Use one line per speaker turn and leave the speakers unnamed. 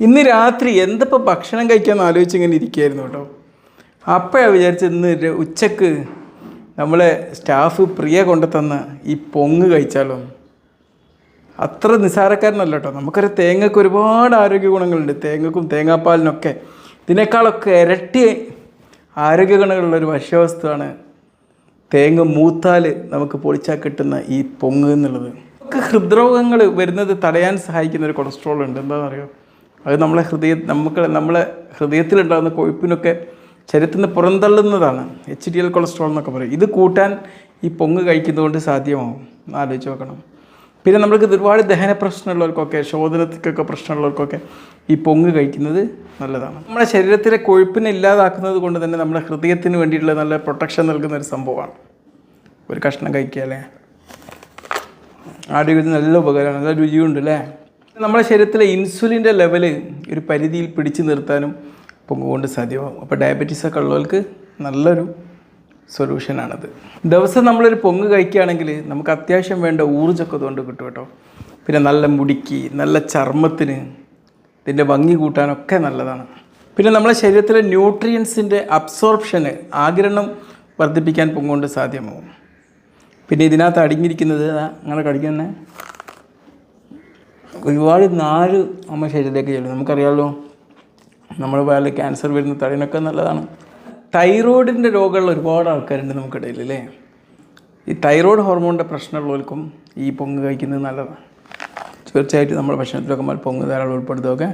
ഇന്ന് രാത്രി എന്തപ്പോൾ ഭക്ഷണം കഴിക്കാമെന്ന് ആലോചിച്ച് ഇങ്ങനെ ഇരിക്കുകയായിരുന്നു കേട്ടോ. അപ്പോഴാണ് വിചാരിച്ചത് ഇന്ന് ഉച്ചയ്ക്ക് നമ്മളെ സ്റ്റാഫ് പ്രിയ കൊണ്ടുതന്ന ഈ പൊങ്ങ് കഴിച്ചാലോ. അത്ര നിസ്സാരക്കാരനല്ല കേട്ടോ. നമുക്കൊരു തേങ്ങക്ക് ഒരുപാട് ആരോഗ്യ ഗുണങ്ങളുണ്ട്. തേങ്ങക്കും തേങ്ങാപ്പാലിനൊക്കെ. ഇതിനേക്കാളൊക്കെ ഇരട്ടി ആരോഗ്യ ഗുണങ്ങളുള്ള ഒരു ഭക്ഷ്യവസ്തുവാണ് തേങ്ങ മൂത്താൽ നമുക്ക് പൊളിച്ചാൽ കിട്ടുന്ന ഈ പൊങ്ങ് എന്നുള്ളത്. നമുക്ക് ഹൃദ്രോഗങ്ങൾ വരുന്നത് തടയാൻ സഹായിക്കുന്ന ഒരു കൊളസ്ട്രോൾ ഉണ്ട്. എന്താണെന്ന് അറിയോ അത് നമ്മളെ ഹൃദയ നമുക്ക് നമ്മളെ ഹൃദയത്തിലുണ്ടാകുന്ന കൊഴുപ്പിനൊക്കെ ശരീരത്തിന് പുറന്തള്ളുന്നതാണ്. എച്ച് ഡി എൽ കൊളസ്ട്രോൾ എന്നൊക്കെ പറയും. ഇത് കൂട്ടാൻ ഈ പൊങ്ങ് കഴിക്കുന്നതുകൊണ്ട് സാധ്യമാവും. ആലോചിച്ച് നോക്കണം. പിന്നെ നമ്മൾക്ക് ഒരുപാട് ദഹന പ്രശ്നമുള്ളവർക്കൊക്കെ ശോധനത്തിക്കൊക്കെ പ്രശ്നമുള്ളവർക്കൊക്കെ ഈ പൊങ്ങ് കഴിക്കുന്നത് നല്ലതാണ്. നമ്മുടെ ശരീരത്തിലെ കൊഴുപ്പിനെ ഇല്ലാതാക്കുന്നത് കൊണ്ട് തന്നെ നമ്മുടെ ഹൃദയത്തിന് വേണ്ടിയിട്ടുള്ള നല്ല പ്രൊട്ടക്ഷൻ നൽകുന്ന ഒരു സംഭവമാണ്. ഒരു കഷ്ണം കഴിക്കുക അല്ലേ? ആരോഗ്യത്തിന് നല്ല ഉപകാരമാണ്. നല്ല രുചിയുണ്ട് അല്ലേ? നമ്മുടെ ശരീരത്തിലെ ഇൻസുലിന്റെ ലെവൽ ഒരു പരിധിയിൽ പിടിച്ചു നിർത്താനും പൊങ്ങുകൊണ്ട് സാധ്യമാകും. അപ്പോൾ ഡയബറ്റീസ് ഒക്കെ ഉള്ളവർക്ക് നല്ലൊരു സൊല്യൂഷനാണത് ദിവസം നമ്മളൊരു പൊങ്ങ് കഴിക്കുകയാണെങ്കിൽ നമുക്ക് അത്യാവശ്യം വേണ്ട ഊർജമൊക്കെ അതുകൊണ്ട് കിട്ടും കേട്ടോ. പിന്നെ നല്ല മുടിക്ക് നല്ല ചർമ്മത്തിന് ഇതിന്റെ ഭംഗി കൂട്ടാനൊക്കെ നല്ലതാണ്. പിന്നെ നമ്മളെ ശരീരത്തിലെ ന്യൂട്രിയൻസിന്റെ അബ്സോർപ്ഷന് ആഗിരണം വർദ്ധിപ്പിക്കാൻ പൊങ്ങുകൊണ്ട് സാധ്യമാവും പിന്നെ ഇതിനകത്ത് അടങ്ങിയിരിക്കുന്നത് ദാ അങ്ങനെ കടിക്കുന്ന ഒരുപാട് നാര് നമ്മുടെ ശരീരത്തിലേക്ക് ചെല്ലും നമുക്കറിയാമല്ലോ നമ്മുടെ വയറിൽ ക്യാൻസർ വരുന്ന തടിനൊക്കെ നല്ലതാണ്. തൈറോയിഡിന്റെ രോഗമുള്ള ഒരുപാട് ആൾക്കാരുണ്ട് നമുക്കിടയിൽ അല്ലേ? ഈ തൈറോയ്ഡ് ഹോർമോണിന്റെ പ്രശ്നമുള്ളവർക്കും ഈ പൊങ്ങ് കഴിക്കുന്നത് നല്ലതാണ്. തീർച്ചയായിട്ടും നമ്മുടെ ഭക്ഷണത്തിലൊക്കെ പൊങ്ങ് ധാരാളം ഉൾപ്പെടുത്തുകയൊക്കെ